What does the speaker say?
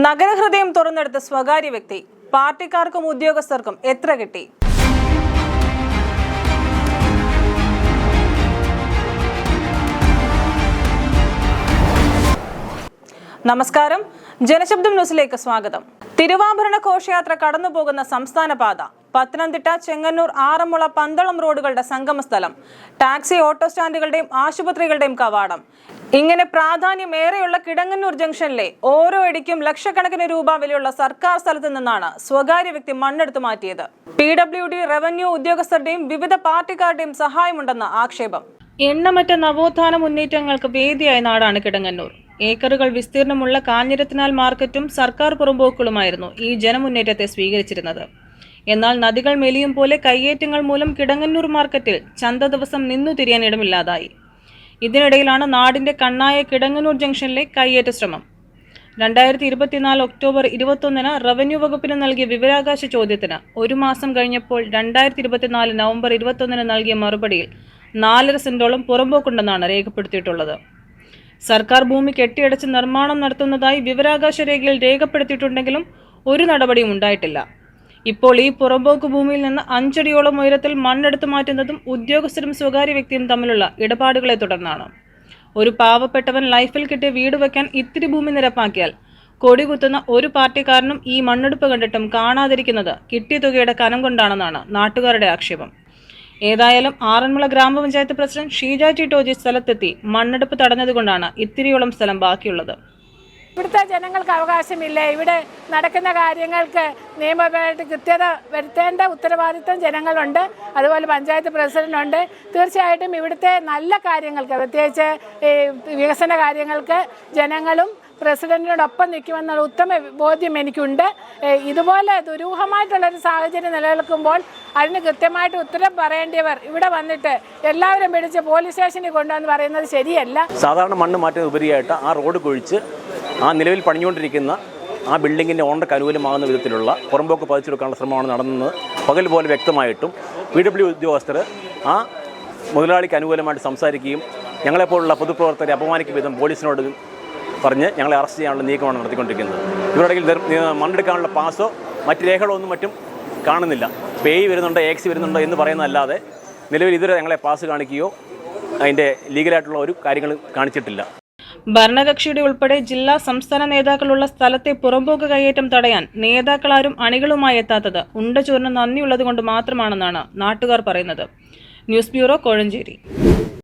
നഗരഹൃദയം തുറന്നെടുത്ത സ്വകാര്യ വ്യക്തി പാർട്ടിക്കാർക്കും ഉദ്യോഗസ്ഥർക്കും എത്ര കിട്ടി? നമസ്കാരം. ജനശബ്ദം ന്യൂസിലേക്ക് സ്വാഗതം. തിരുവാഭരണ ഘോഷയാത്ര കടന്നുപോകുന്ന സംസ്ഥാന പാത പത്തനംതിട്ട ചെങ്ങന്നൂർ ആറന്മുള പന്തളം റോഡുകളുടെ സംഗമസ്ഥലം ടാക്സി ഓട്ടോ സ്റ്റാൻഡുകളുടെയും ആശുപത്രികളുടെയും കവാടം ഇങ്ങനെ പ്രാധാന്യമേറെയുള്ള കിടങ്ങന്നൂർ ജംഗ്ഷനിലെ ഓരോ അടിക്കും ലക്ഷക്കണക്കിന് രൂപ വിലയുള്ള സർക്കാർ സ്ഥലത്ത് നിന്നാണ് സ്വകാര്യ വ്യക്തി മണ്ണെടുത്തു മാറ്റിയത്. പി ഡബ്ല്യു ഡി റവന്യൂ ഉദ്യോഗസ്ഥരുടെയും വിവിധ പാർട്ടിക്കാരുടെയും സഹായമുണ്ടെന്ന ആക്ഷേപം. എണ്ണമറ്റ നവോത്ഥാന മുന്നേറ്റങ്ങൾക്ക് വേദിയായ നാടാണ് കിടങ്ങന്നൂർ. ഏക്കറുകൾ വിസ്തീർണമുള്ള കാഞ്ഞിരത്തിനാൽ മാർക്കറ്റും സർക്കാർ പുറമ്പോക്കുകളുമായിരുന്നു ഈ ജനമുന്നേറ്റത്തെ സ്വീകരിച്ചിരുന്നത്. എന്നാൽ നദികൾ മെലിയും പോലെ കയ്യേറ്റങ്ങൾ മൂലം കിടങ്ങന്നൂർ മാർക്കറ്റിൽ ചന്ത ദിവസം നിന്നു തിരിയാൻ ഇടമില്ലാതായി. ഇതിനിടയിലാണ് നാടിന്റെ കണ്ണായ കിടങ്ങനൂർ ജംഗ്ഷനിലെ കയ്യേറ്റ ശ്രമം. രണ്ടായിരത്തി ഇരുപത്തിനാല് ഒക്ടോബർ ഇരുപത്തൊന്നിന് റവന്യൂ വകുപ്പിന് നൽകിയ വിവരാകാശ ചോദ്യത്തിന് ഒരു മാസം കഴിഞ്ഞപ്പോൾ രണ്ടായിരത്തി ഇരുപത്തിനാല് നവംബർ ഇരുപത്തൊന്നിന് നൽകിയ മറുപടിയിൽ നാലര സെന്റോളം പുറമ്പോക്കുണ്ടെന്നാണ് രേഖപ്പെടുത്തിയിട്ടുള്ളത്. സർക്കാർ ഭൂമി കെട്ടിയടച്ച് നിർമ്മാണം നടത്തുന്നതായി വിവരാകാശ രേഖയിൽ രേഖപ്പെടുത്തിയിട്ടുണ്ടെങ്കിലും ഒരു നടപടിയും ഉണ്ടായിട്ടില്ല. ഇപ്പോൾ ഈ പുറമ്പോക്ക് ഭൂമിയിൽ നിന്ന് അഞ്ചടിയോളം ഉയരത്തിൽ മണ്ണെടുത്തു മാറ്റുന്നതും ഉദ്യോഗസ്ഥരും സ്വകാര്യ വ്യക്തിയും തമ്മിലുള്ള ഇടപാടുകളെ തുടർന്നാണ്. ഒരു പാവപ്പെട്ടവൻ ലൈഫിൽ കിട്ടിയ വീട് വയ്ക്കാൻ ഇത്തിരി ഭൂമി നിരപ്പാക്കിയാൽ കൊടി കുത്തുന്ന ഒരു പാർട്ടിക്കാരനും ഈ മണ്ണെടുപ്പ് കണ്ടിട്ടും കാണാതിരിക്കുന്നത് കിട്ടിയ തുകയുടെ കനം കൊണ്ടാണെന്നാണ് നാട്ടുകാരുടെ ആക്ഷേപം. ഏതായാലും ആറന്മുള ഗ്രാമപഞ്ചായത്ത് പ്രസിഡന്റ് ഷീജ ടി ടോജി സ്ഥലത്തെത്തി മണ്ണെടുപ്പ് തടഞ്ഞതുകൊണ്ടാണ് ഇത്തിരിയോളം സ്ഥലം ബാക്കിയുള്ളത്. ഇവിടുത്തെ ജനങ്ങൾക്ക് അവകാശമില്ല. ഇവിടെ നടക്കുന്ന കാര്യങ്ങൾക്ക് നിയമപരമായിട്ട് കൃത്യത വരുത്തേണ്ട ഉത്തരവാദിത്വം ജനങ്ങളുണ്ട്. അതുപോലെ പഞ്ചായത്ത് പ്രസിഡന്റുണ്ട്. തീർച്ചയായിട്ടും ഇവിടുത്തെ നല്ല കാര്യങ്ങൾക്ക് പ്രത്യേകിച്ച് വികസന കാര്യങ്ങൾക്ക് ജനങ്ങളും പ്രസിഡന്റിനോടൊപ്പം നിൽക്കുമെന്നുള്ള ഉത്തമ ബോധ്യം എനിക്കുണ്ട്. ഇതുപോലെ ദുരൂഹമായിട്ടുള്ളൊരു സാഹചര്യം നിലനിൽക്കുമ്പോൾ അതിന് കൃത്യമായിട്ട് ഉത്തരം പറയേണ്ടിയവർ ഇവിടെ വന്നിട്ട് എല്ലാവരും പിടിച്ച് പോലീസ് സ്റ്റേഷനിൽ കൊണ്ടുവന്ന് പറയുന്നത് ശരിയല്ല. സാധാരണ മണ്ണ് മാറ്റുന്ന ഉപരിയായിട്ട് ആ റോഡ് കുഴിച്ച് ആ നിലവിൽ പണിഞ്ഞുകൊണ്ടിരിക്കുന്ന ആ ബിൽഡിങ്ങിന്റെ ഓണർക്ക് അനുകൂലമാകുന്ന വിധത്തിലുള്ള പുറമ്പോക്ക് പതിച്ചെടുക്കാനുള്ള ശ്രമമാണ് നടന്നത്. പകൽ പോലെ വ്യക്തമായിട്ടും പി ഡബ്ല്യു ഉദ്യോഗസ്ഥർ ആ മുതലാളിക്ക് അനുകൂലമായിട്ട് സംസാരിക്കുകയും ഞങ്ങളെപ്പോലുള്ള പൊതുപ്രവർത്തകരെ അപമാനിക്കും വിധം പോലീസിനോട് പറഞ്ഞ് ഞങ്ങളെ അറസ്റ്റ് ചെയ്യാനുള്ള നീക്കമാണ് നടത്തിക്കൊണ്ടിരിക്കുന്നത്. ഇവരുടെ മണ്ണെടുക്കാനുള്ള പാസോ മറ്റ് രേഖകളോ ഒന്നും മറ്റും കാണുന്നില്ല. പേയ് വരുന്നുണ്ടോ എക്സ് വരുന്നുണ്ടോ എന്ന് പറയുന്നതല്ലാതെ നിലവിൽ ഇതുവരെ ഞങ്ങളെ പാസ് കാണിക്കുകയോ അതിന്റെ ലീഗലായിട്ടുള്ള ഒരു കാര്യങ്ങൾ കാണിച്ചിട്ടില്ല. ഭരണകക്ഷിയുടെ ഉൾപ്പെടെ ജില്ലാ സംസ്ഥാന നേതാക്കളുള്ള സ്ഥലത്തെ പുറമ്പോക്ക് കയ്യേറ്റം തടയാൻ നേതാക്കളാരും അണികളുമായി എത്താത്തത് ഉണ്ടചോറിന് നന്ദിയുള്ളത് കൊണ്ട് മാത്രമാണെന്നാണ് നാട്ടുകാർ പറയുന്നത്. News bureau Kozhencherry.